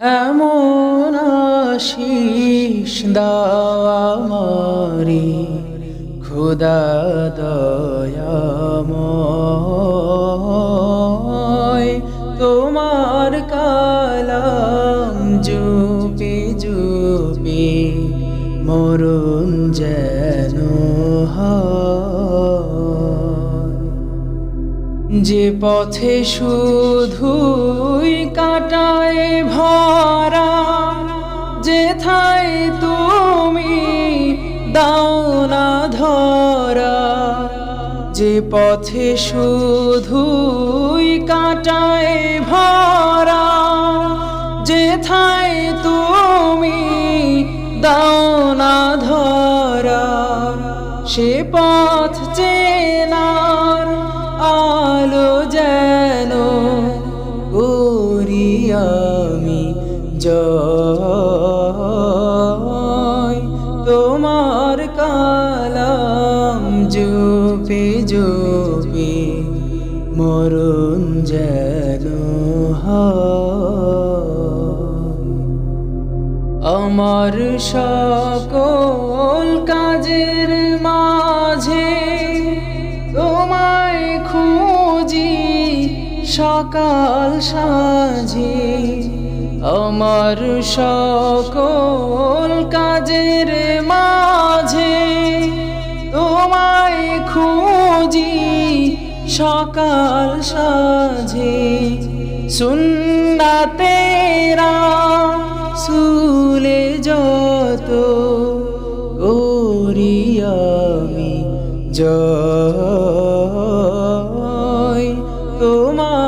এমন আশিস দাওয়ামারি খুদা দয়াময়। তোমার কালাম জুপি জুপি মরুন যেন হয়। যে পথে শুধুই কাটায় ভরা যেথায় তুমি দাও না ধরা, যে পথে শুধুই কাটায় ভরা যেথায় তুমি দাও না ধরা, সে পথ চেনার আমি জয়। তোমার কালাম জুপে জুপে মরুন যেন আমার সকল কাজের মাঝে সকাল সাঁঝে, আমার সকল কাজের মাঝে তোমায় খুঁজি সকাল সাঁঝে। সুন্না তেরা সুলে যত করি আমি জয়। তোমার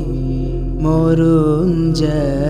যেন